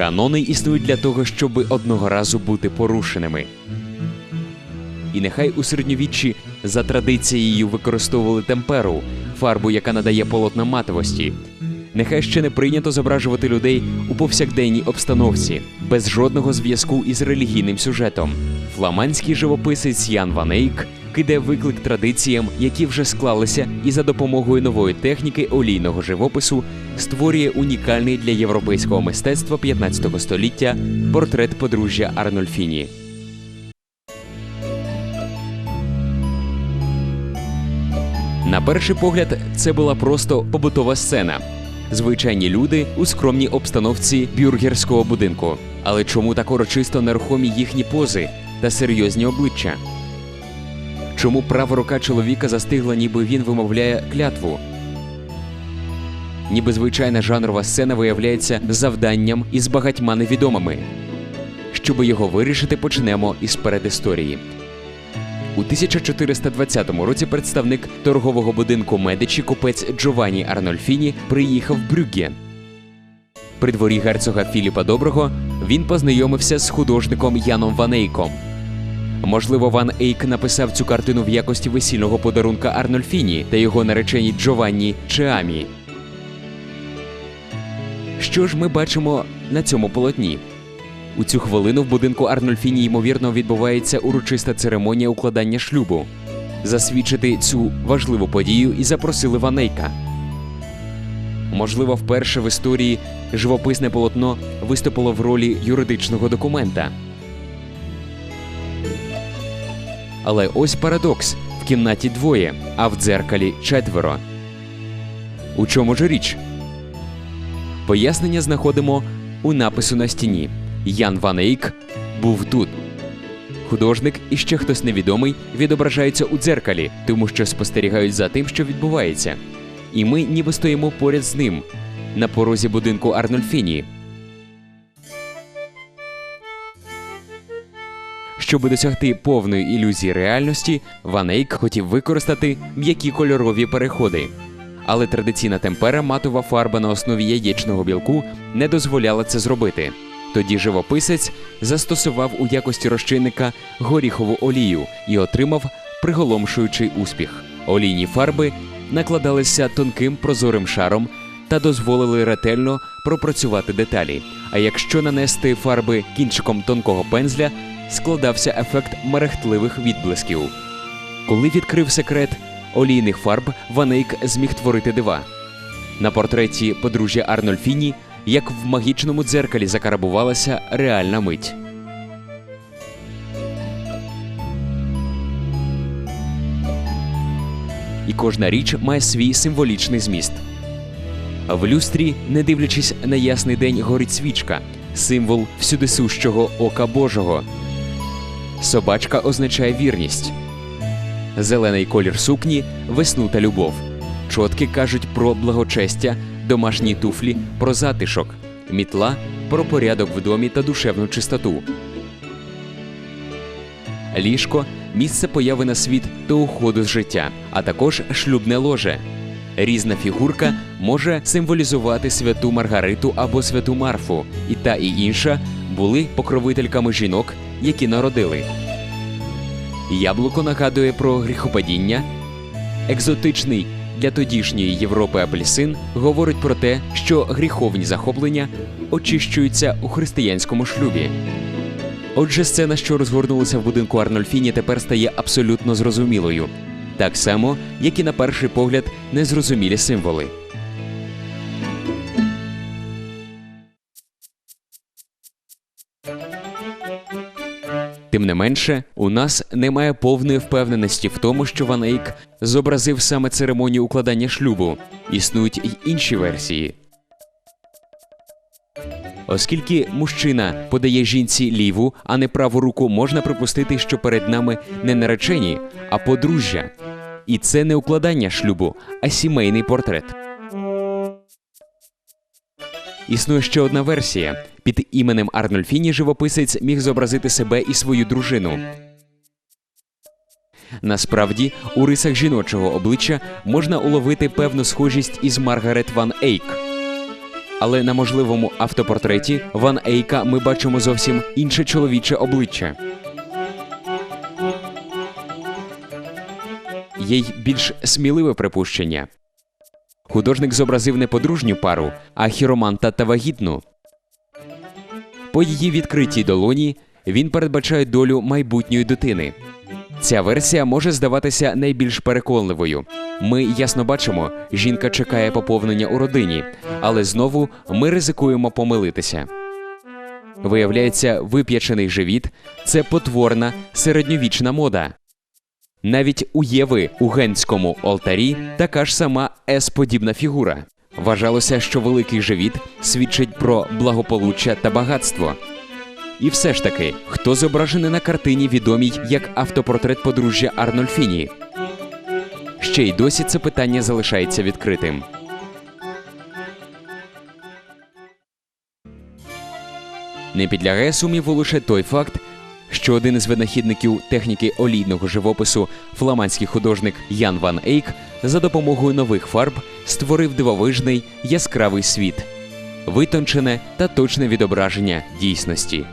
Канони існують для того, щоб одного разу бути порушеними. І нехай у середньовіччі за традицією використовували темперу, фарбу, яка надає полотна матовості. Нехай ще не прийнято зображувати людей у повсякденній обстановці, без жодного зв'язку із релігійним сюжетом. Фламандський живописець Ян Ван Eyck киде виклик традиціям, які вже склалися, і за допомогою нової техніки олійного живопису створює унікальний для європейського мистецтва 15 століття портрет подружжя Арнольфіні. На перший погляд, це була просто побутова сцена. Звичайні люди у скромній обстановці бюргерського будинку. Але чому так урочисто нерухомі їхні пози та серйозні обличчя? Чому права рука чоловіка застигла, ніби він вимовляє клятву? Ніби звичайна жанрова сцена виявляється завданням із багатьма невідомими. Щоби його вирішити, почнемо із передісторії. У 1420 році представник торгового будинку Медичі купець Джованні Арнольфіні приїхав в Брюгге. При дворі герцога Філіпа Доброго він познайомився з художником Яном Ван Ейком. Можливо, Ван Ейк написав цю картину в якості весільного подарунка Арнольфіні та його нареченій Джованні Чеамі. Що ж ми бачимо на цьому полотні? У цю хвилину в будинку Арнольфіні ймовірно відбувається урочиста церемонія укладання шлюбу. Засвідчити цю важливу подію і запросили Ванейка. Можливо, вперше в історії живописне полотно виступило в ролі юридичного документа. Але ось парадокс: в кімнаті двоє, а в дзеркалі четверо. У чому ж річ? Пояснення знаходимо у напису на стіні. Ян Ван Ейк був тут. Художник і ще хтось невідомий відображаються у дзеркалі, тому що спостерігають за тим, що відбувається. І ми ніби стоїмо поряд з ним на порозі будинку Арнольфіні. Щоб досягти повної ілюзії реальності, Ван Ейк хотів використати м'які кольорові переходи. Але традиційна темпера матова фарба на основі яєчного білку не дозволяла це зробити. Тоді живописець застосував у якості розчинника горіхову олію і отримав приголомшуючий успіх. Олійні фарби накладалися тонким прозорим шаром та дозволили ретельно пропрацювати деталі. А якщо нанести фарби кінчиком тонкого пензля, складався ефект мерехтливих відблисків. Коли відкрив секрет олійних фарб, Ванейк зміг творити дива. На портреті подружжя Арнольфіні як в магічному дзеркалі закарабувалася реальна мить. І кожна річ має свій символічний зміст. В люстрі, не дивлячись на ясний день, горить свічка, символ всюдисущого ока Божого. Собачка означає вірність. Зелений колір сукні весну та любов. Чотки кажуть про благочестя, домашні туфлі про затишок, мітла про порядок в домі та душевну чистоту. Ліжко місце появи на світ та уходу з життя, а також шлюбне ложе. Різна фігурка може символізувати святу Маргариту або святу Марфу, і та і інша були покровительками жінок, які народили. Яблуко нагадує про гріхопадіння, екзотичний для тодішньої Європи апельсин говорить про те, що гріховні захоплення очищуються у християнському шлюбі. Отже, сцена, що розгорнулася в будинку Арнольфіні, тепер стає абсолютно зрозумілою, так само, як і на перший погляд незрозумілі символи. Тим не менше, у нас немає повної впевненості в тому, що Ван Ейк зобразив саме церемонію укладання шлюбу. Існують й інші версії. Оскільки мужчина подає жінці ліву, а не праву руку, можна припустити, що перед нами не наречені, а подружжя. І це не укладання шлюбу, а сімейний портрет. Існує ще одна версія. Під іменем Арнольфіні живописець міг зобразити себе і свою дружину. Насправді, у рисах жіночого обличчя можна уловити певну схожість із Маргарет Ван Ейк. Але на можливому автопортреті Ван Ейка ми бачимо зовсім інше чоловіче обличчя. Є й більш сміливе припущення. Художник зобразив не подружню пару, а хіроманта та вагітну. По її відкритій долоні він передбачає долю майбутньої дитини. Ця версія може здаватися найбільш переконливою. Ми ясно бачимо, жінка чекає поповнення у родині, але знову ми ризикуємо помилитися. Виявляється, вип'ячений живіт це потворна середньовічна мода. Навіть у Єви у генському алтарі така ж сама С-подібна фігура. Вважалося, що великий живіт свідчить про благополуччя та багатство. І все ж таки, хто зображений на картині відомій як автопортрет подружжя Арнольфіні? Ще й досі це питання залишається відкритим. Не підлягає сумніву лише той факт, що один із винахідників техніки олійного живопису, фламандський художник Ян Ван Ейк, за допомогою нових фарб створив дивовижний яскравий світ, витончене та точне відображення дійсності.